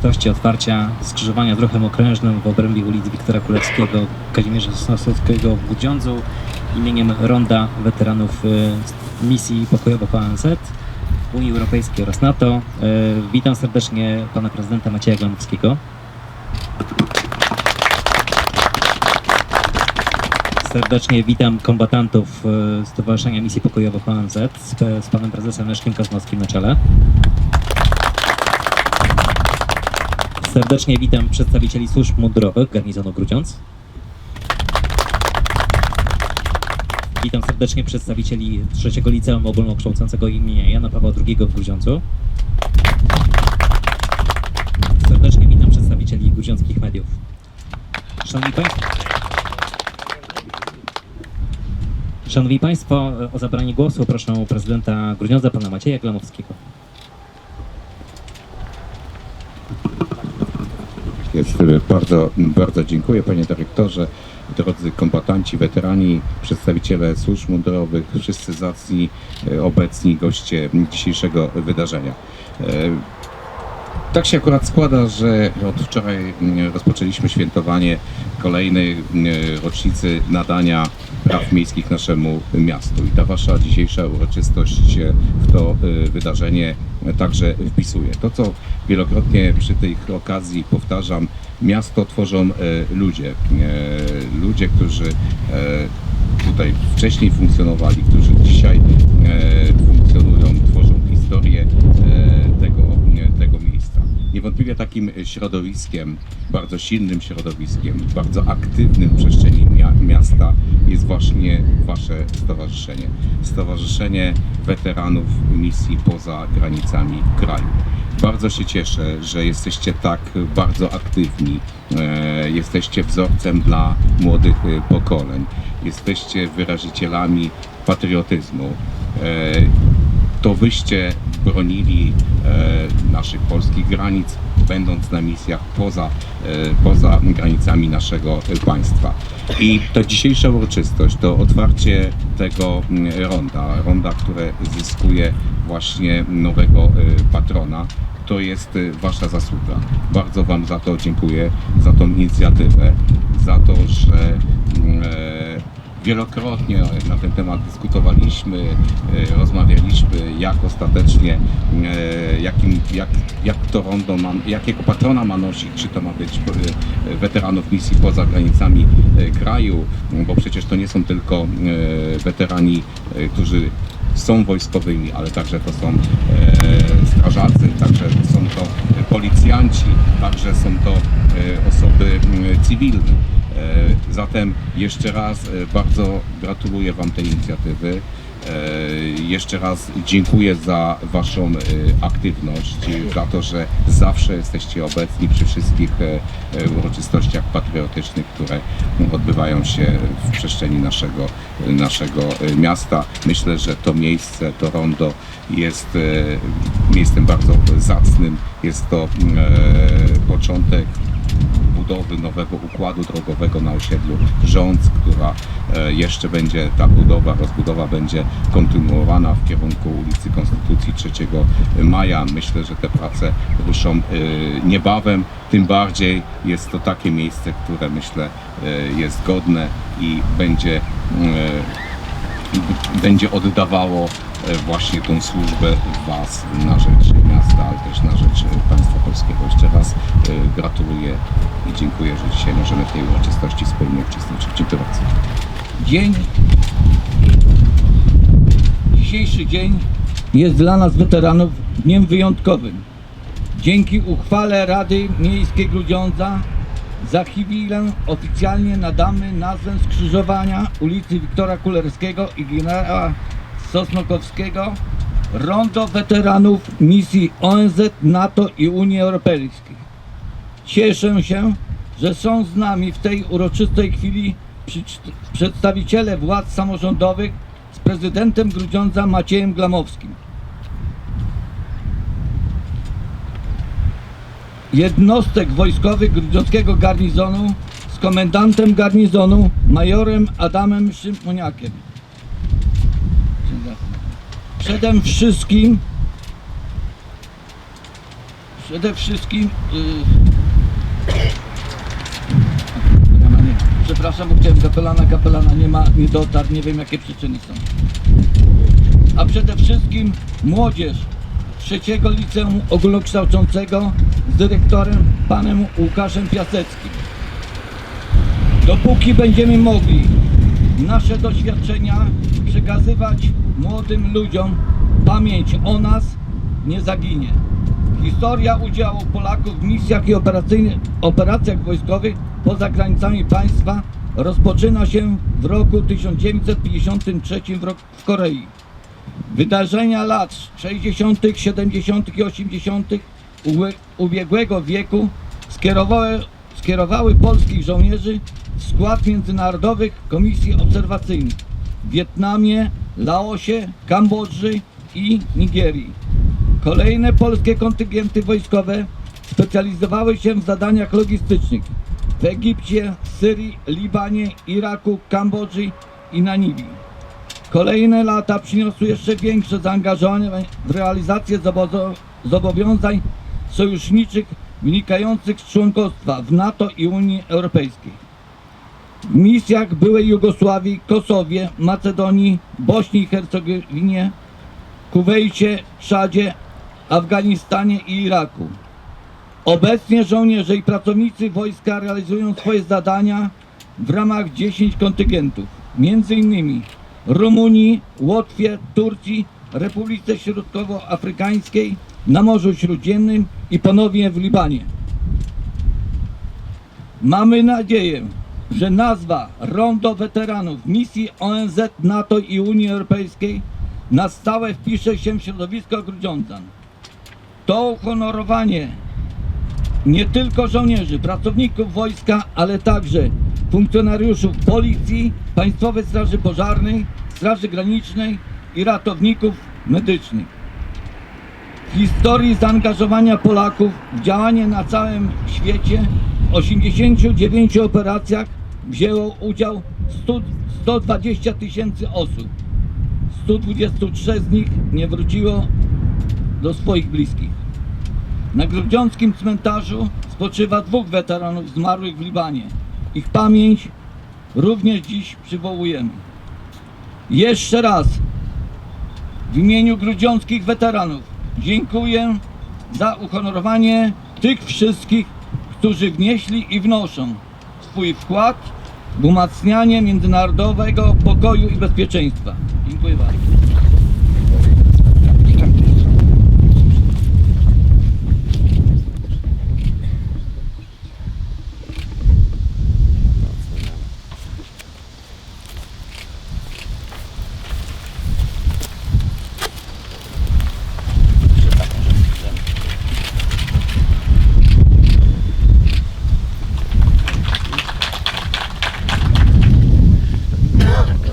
uroczystości otwarcia skrzyżowania z ruchem okrężnym w obrębie ulic Wiktora Kulewskiego, Kazimierza Sosnowskiego w Grudziądzu imieniem Ronda Weteranów y, Misji Pokojowych ONZ, Unii Europejskiej oraz NATO. Y, Witam serdecznie pana prezydenta Macieja Glanowskiego. Serdecznie witam kombatantów y, Stowarzyszenia Misji Pokojowych ONZ z, panem prezesem Leszkiem Kozłowskim na czele. Serdecznie witam przedstawicieli służb mundurowych garnizonu Grudziądz. Witam serdecznie przedstawicieli trzeciego liceum ogólnokształcącego imienia Jana Pawła II w Grudziądzu. Serdecznie witam przedstawicieli grudziąckich mediów. Szanowni Państwo, Szanowni Państwo, o zabranie głosu proszę prezydenta Grudziądza, pana Macieja Glamowskiego. Jest y, bardzo, bardzo dziękuję panie dyrektorze, drodzy kombatanci, weterani, przedstawiciele służb mundurowych, wszyscy zacni, y, obecni goście dzisiejszego wydarzenia. Tak się akurat składa, że od wczoraj mm, rozpoczęliśmy świętowanie kolejnej mm, rocznicy nadania praw miejskich naszemu miastu. I ta wasza dzisiejsza uroczystość się w to y, wydarzenie także wpisuje. To, co wielokrotnie przy tej okazji powtarzam, miasto tworzą e, ludzie. E, Ludzie, którzy tutaj wcześniej funkcjonowali, którzy dzisiaj Niewątpliwie takim środowiskiem, bardzo silnym środowiskiem, bardzo aktywnym w przestrzeni mia- miasta jest właśnie Wasze stowarzyszenie. Stowarzyszenie Weteranów Misji poza granicami kraju. Bardzo się cieszę, że jesteście tak bardzo aktywni. E, jesteście wzorcem dla młodych e, pokoleń. Jesteście wyrazicielami patriotyzmu. To wyście bronili e, naszych polskich granic, będąc na misjach poza, e, poza granicami naszego państwa. I to dzisiejsza uroczystość, to otwarcie tego mm, ronda, ronda, które zyskuje właśnie nowego e, patrona, to jest e, Wasza zasługa. Bardzo Wam za to dziękuję, za tą inicjatywę, za to, że mm, e, wielokrotnie na ten temat dyskutowaliśmy, e, rozmawialiśmy, jak ostatecznie, e, jakim, jak, jak to rondo ma, jakiego patrona ma nosić, czy to ma być e, weteranów misji poza granicami kraju, bo przecież to nie są tylko weterani, którzy są wojskowymi, ale także to są strażacy, także są to policjanci, także są to osoby cywilne. Zatem jeszcze raz e, bardzo gratuluję Wam tej inicjatywy. E, Jeszcze raz dziękuję za Waszą e, aktywność, za to, że zawsze jesteście obecni przy wszystkich uroczystościach patriotycznych, które odbywają się w przestrzeni naszego, naszego miasta. Myślę, że to miejsce, to rondo jest miejscem bardzo zacnym. Jest to początek budowy nowego układu drogowego na osiedlu Rządz, która e, jeszcze będzie, ta budowa, rozbudowa będzie kontynuowana w kierunku ulicy Konstytucji 3 Maja. Myślę, że te prace ruszą e, niebawem, tym bardziej jest to takie miejsce, które myślę e, jest godne i będzie będzie oddawało właśnie tą służbę Was na rzecz ale też na rzecz e, państwa polskiego. Jeszcze raz e, gratuluję i dziękuję, że dzisiaj możemy w tej uroczystości wspólnie uczestniczyć. Dziękuję bardzo. Dzień, dzisiejszy dzień jest dla nas weteranów dniem wyjątkowym. Dzięki uchwale Rady Miejskiej Grudziądza za chwilę oficjalnie nadamy nazwę skrzyżowania ulicy Wiktora Kulerskiego i generała Sosnokowskiego Rondo Weteranów Misji ONZ, NATO i Unii Europejskiej. Cieszę się, że są z nami w tej uroczystej chwili przedstawiciele władz samorządowych z prezydentem Grudziądza Maciejem Glamowskim. Jednostek wojskowych Grudziąckiego garnizonu z komendantem garnizonu majorem Adamem Szymoniakiem. Przede wszystkim Przede wszystkim. Yy... Przepraszam, bo chciałem kapelana, kapelana nie ma, nie dotarł, nie wiem jakie przyczyny są. A przede wszystkim młodzież trzeciego liceum ogólnokształcącego z dyrektorem panem Łukaszem Piaseckim. Dopóki będziemy mogli nasze doświadczenia przekazywać młodym ludziom, pamięć o nas nie zaginie. Historia udziału Polaków w misjach i operacjach wojskowych poza granicami państwa rozpoczyna się w roku 1953 w, Korei. Wydarzenia lat 60., 70. i 80. ue- ubiegłego wieku skierowały, skierowały polskich żołnierzy w skład międzynarodowych komisji obserwacyjnych w Wietnamie, Laosie, Kambodży i Nigerii. Kolejne polskie kontyngenty wojskowe specjalizowały się w zadaniach logistycznych w Egipcie, Syrii, Libanie, Iraku, Kambodży i Namibii. Kolejne lata przyniosły jeszcze większe zaangażowanie w realizację zobowiązań sojuszniczych wynikających z członkostwa w NATO i Unii Europejskiej. W misjach byłej Jugosławii, Kosowie, Macedonii, Bośni i Hercegowinie, Kuwejcie, Czadzie, Afganistanie i Iraku. Obecnie żołnierze i pracownicy wojska realizują swoje zadania w ramach 10 kontyngentów, między innymi Rumunii, Łotwie, Turcji, Republice Środkowoafrykańskiej, na Morzu Śródziemnym i ponownie w Libanie. Mamy nadzieję, że nazwa Rondo Weteranów misji ONZ, NATO i Unii Europejskiej na stałe wpisze się w środowisko Grudziądzan. To uhonorowanie nie tylko żołnierzy, pracowników wojska, ale także funkcjonariuszów policji, Państwowej Straży Pożarnej, Straży Granicznej i ratowników medycznych. W historii zaangażowania Polaków w działanie na całym świecie w 89 operacjach wzięło udział 100, 120 tysięcy osób. 123 z nich nie wróciło do swoich bliskich. Na grudziąckim cmentarzu spoczywa dwóch weteranów zmarłych w Libanie. Ich pamięć również dziś przywołujemy. Jeszcze raz w imieniu grudziąckich weteranów dziękuję za uhonorowanie tych wszystkich, którzy wnieśli i wnoszą swój wkład w umacnianie międzynarodowego pokoju i bezpieczeństwa. Dziękuję bardzo.